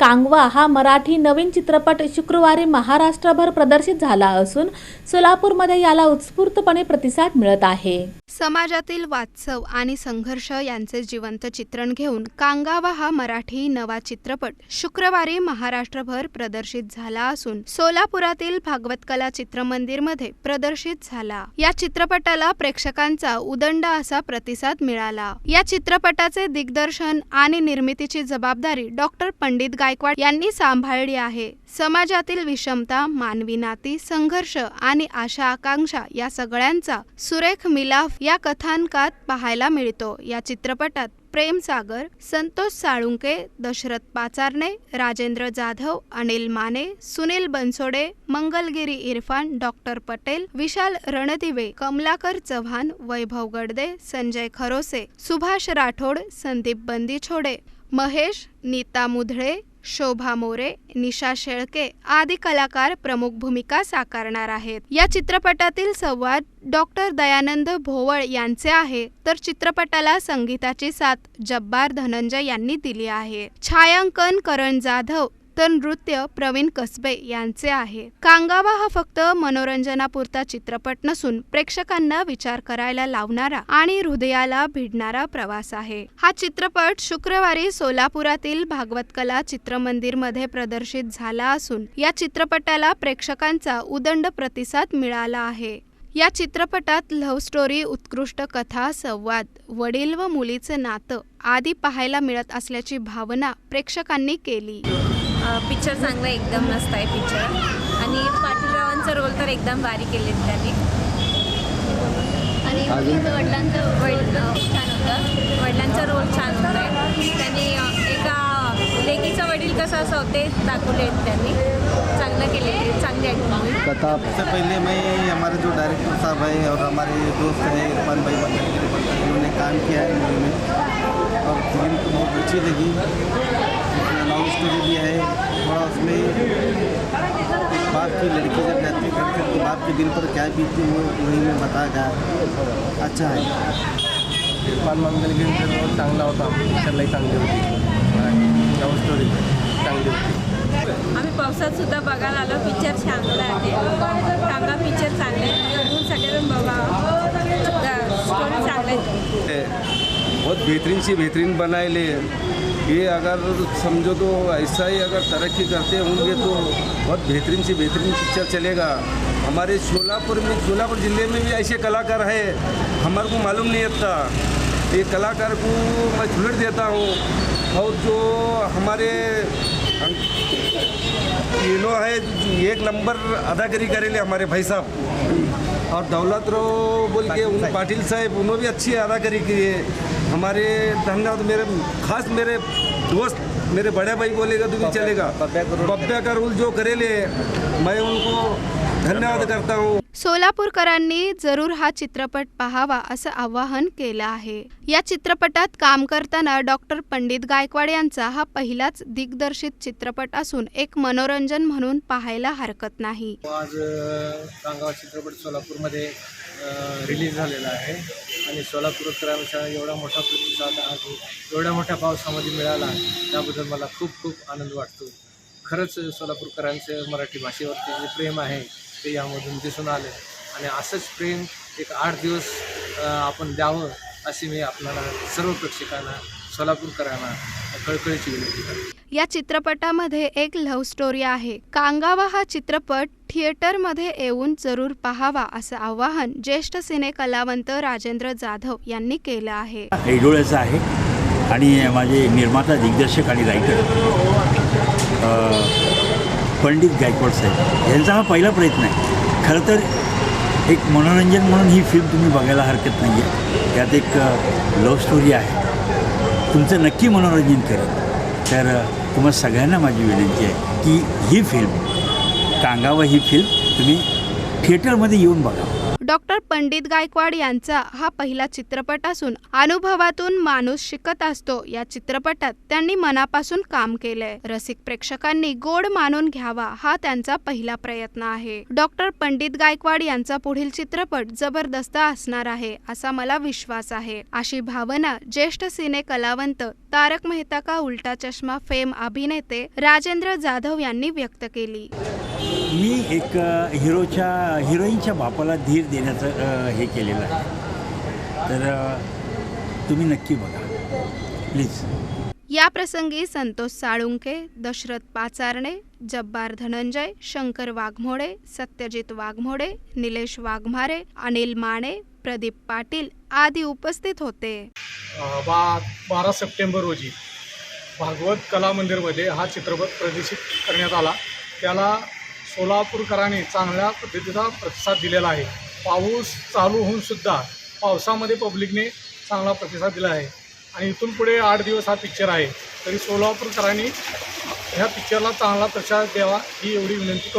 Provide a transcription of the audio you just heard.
कांगवा हा मराठी नवीन चित्रपट शुक्रवारी महाराष्ट्रभर प्रदर्शित झाला असून सोलापूरमध्ये याला उत्स्फूर्तपणे प्रतिसाद मिळत आहे. समाजातील वास्तव आणि संघर्ष यांचे जिवंत चित्रण घेऊन कांगावा हा मराठी नवा चित्रपट शुक्रवारी महाराष्ट्रभर प्रदर्शित झाला असून सोलापुरातील भागवत कला चित्रमंदिरमध्ये प्रदर्शित झाला. या चित्रपटाला प्रेक्षकांचा उदंड असा प्रतिसाद मिळाला. या चित्रपटाचे दिग्दर्शन आणि निर्मितीची जबाबदारी डॉक्टर पंडित गायकवाड यांनी सांभाळली आहे. समाजातील विषमता मानवी नाती संघर्ष आणि आशा आकांक्षा या सगळ्यांचा सुरेख मिलाफ या कथानकात पाहायला मिळतो. या चित्रपटात प्रेम सागर संतोष साळुंके दशरथ पाचारणे राजेंद्र जाधव अनिल माने सुनील बनसोडे मंगलगिरी इरफान डॉक्टर पटेल विशाल रणदिवे कमलाकर चव्हाण वैभव गडदे संजय खरोसे सुभाष राठोड संदीप बंदीछोडे महेश नीता मुधळे शोभा मोरे निशा शेळके आदी कलाकार प्रमुख भूमिका साकारणार आहेत. या चित्रपटातील संवाद डॉक्टर दयानंद भोवळ यांचे आहे. तर चित्रपटाला संगीताची साथ जब्बार धनंजय यांनी दिली आहे. छायांकन करण जाधव तर नृत्य प्रवीण कसबे यांचे आहे. कांगावा हा फक्त मनोरंजनापुरता चित्रपट नसून प्रेक्षकांना विचार करायला लावणारा आणि हृदयाला भिडणारा प्रवास आहे. हा चित्रपट शुक्रवारी सोलापुरातील भागवत कला चित्रमंदिरमध्ये प्रदर्शित झाला असून या चित्रपटाला प्रेक्षकांचा उदंड प्रतिसाद मिळाला आहे. या चित्रपटात लव्ह स्टोरी उत्कृष्ट कथा संवाद वडील व मुलीचं नातं आदी पाहायला मिळत असल्याची भावना प्रेक्षकांनी केली. पिक्चर चांगला एकदम मस्त आहे पिक्चर आणि पाटीलरावांचा रोल तर एकदम भारी केले त्यांनी. आणि वडिलांचा वडील छान होतं. वडिलांचा रोल छान होता. आहे त्यांनी एका लेकीचा वडील कसं असं ते दाखवले आहेत त्यांनी. चांगलं केले चांगली कथा सबसे पहले मैं हमारे जो डायरेक्टर साहब हैं और हमारे दोस्त हैं इरफान भाई उन्होंने काम किया है मूवी में और फिल्म तो बहुत अच्छी लगी। स्टोरी भी है थोड़ा उसमें बाप की लड़की जब जाती है तो बाप के दिल पर क्या बीतती है वो वही में बताया गया अच्छा है। इरफान मंगलगिरीचा रोल चांगला होता पिक्चरलाही चांगली होती। लव्ह स्टोरी चांगली होती। आम्ही पावसात सुद्धा बघायला आलो पिक्चर चांगला आहे चांगला पिक्चर चांगला आहे म्हणून सगळेजण बघा. स्टोरी चांगला आहे बहुत बेहतरीन से बेहतरीन बनाए ले ये अगर समझो तो ऐसा ही अगर तरक्की करते होंगे तो बहुत बेहतरीन से बेहतरीन पिक्चर चलेगा। हमारे सोलापुर में सोलापुर ज़िले में भी ऐसे कलाकार हैं हमारे को मालूम नहीं था ये कलाकार को मैं छुलट देता हूँ। और जो हमारे तीनों है एक नंबर अदाकारी करेले हमारे भाई साहब। और दौलत रो बोल के उन पाटिल साहब उन्होंने भी अच्छी अदाकारी की है। हमारे धन्यवाद मेरे खास मेरे दोस्त मेरे बड़े भाई बोलेगा तो भी चलेगा। बब्या का रूल जो करेले मैं उनको धन्यवाद करता हूँ। सोलापूरकरांनी जरूर हा चित्रपट पाहावा असं आवाहन केलं आहे. या चित्रपटात काम करताना डॉक्टर पंडित गायकवाड यांचा हा पहिलाच दिग्दर्शित चित्रपट असून एक मनोरंजन म्हणून पाहायला हरकत नाही. आज चित्रपट सोलापूरमध्ये रिलीज झालेला आहे. आणि सोलापूर सोलापूरकरांचा एवढा मोठा प्रतिसाद आज एवढ्या मोठ्या पावसामध्ये मिळाला त्याबद्दल मला खूप खूप आनंद वाटतो. खरंच सोलापूरकरांचं मराठी भाषेवरती जे प्रेम आहे ते यामधून दिसून आलं. आणि असंच प्रेम एक आठ दिवस आपण द्यावं अशी मी आपल्याला सर्व प्रेक्षकांना सोलापूरकरांना कळकळीची विनंती करतो. या चित्रपटामध्ये एक लव्ह स्टोरी आहे. कांगावा हा चित्रपट थिएटरमध्ये येऊन जरूर पाहावा असं आवाहन ज्येष्ठ सिने कलावंत राजेंद्र जाधव यांनी केलं आहे. ऐडोळ्याचं आहे आणि माझे निर्माता दिग्दर्शक आणि रायटर पंडित गायकवाड साहेब. यांचा हा पहिला प्रयत्न आहे. खरं तर एक मनोरंजन म्हणून ही फिल्म तुम्ही बघायला हरकत नाही आहे त्यात एक लव्ह स्टोरी आहे. तुमचं नक्की मनोरंजन करत तर तुम्हा सगळ्यांना माझी विनंती आहे की ही फिल्म कांगावा ही फिल्म तुम्ही थिएटरमध्ये येऊन बघा. डॉक्टर पंडित गायकवाड यांचा हा पहिला चित्रपट असून अनुभवातून माणूस शिकत असतो. या चित्रपटात त्यांनी मनापासून काम केलंय. रसिक प्रेक्षकांनी गोड मानून घ्यावा हा त्यांचा पहिला प्रयत्न आहे. डॉक्टर पंडित गायकवाड यांचा पुढील चित्रपट जबरदस्त असणार आहे असा मला विश्वास आहे. अशी भावना ज्येष्ठ सिने कलावंत तारक मेहता का उलटा चष्मा फेम अभिनेते राजेंद्र जाधव यांनी व्यक्त केली. मी एक हिरोच्या हिरोईनच्या बापाला धीर देण्याचं हे केलेलं आहे. तर तुम्ही नक्की बघा. प्लीज या प्रसंगी संतोष साळुंके दशरथ पाचारणे जब्बार धनंजय शंकर वाघमोडे सत्यजित वाघमोडे निलेश वाघमारे अनिल माने प्रदीप पाटील आदी उपस्थित होते. बा बारा सप्टेंबर रोजी भागवत कला मंदिरमध्ये हा चित्रपट प्रदर्शित करण्यात आला. त्याला सोलापूरकरांनी चांगल्या पद्धतीचा प्रतिसाद दिलेला आहे. पाऊस चालू होऊन सुद्धा पावसामध्ये पब्लिकने चांगला प्रतिसाद दिला आहे. आणि इथून पुढे आठ दिवस हा पिक्चर आहे. तरी सोलापूरकरांनी ह्या पिक्चरला चांगला प्रतिसाद द्यावा ही एवढी विनंती करतो.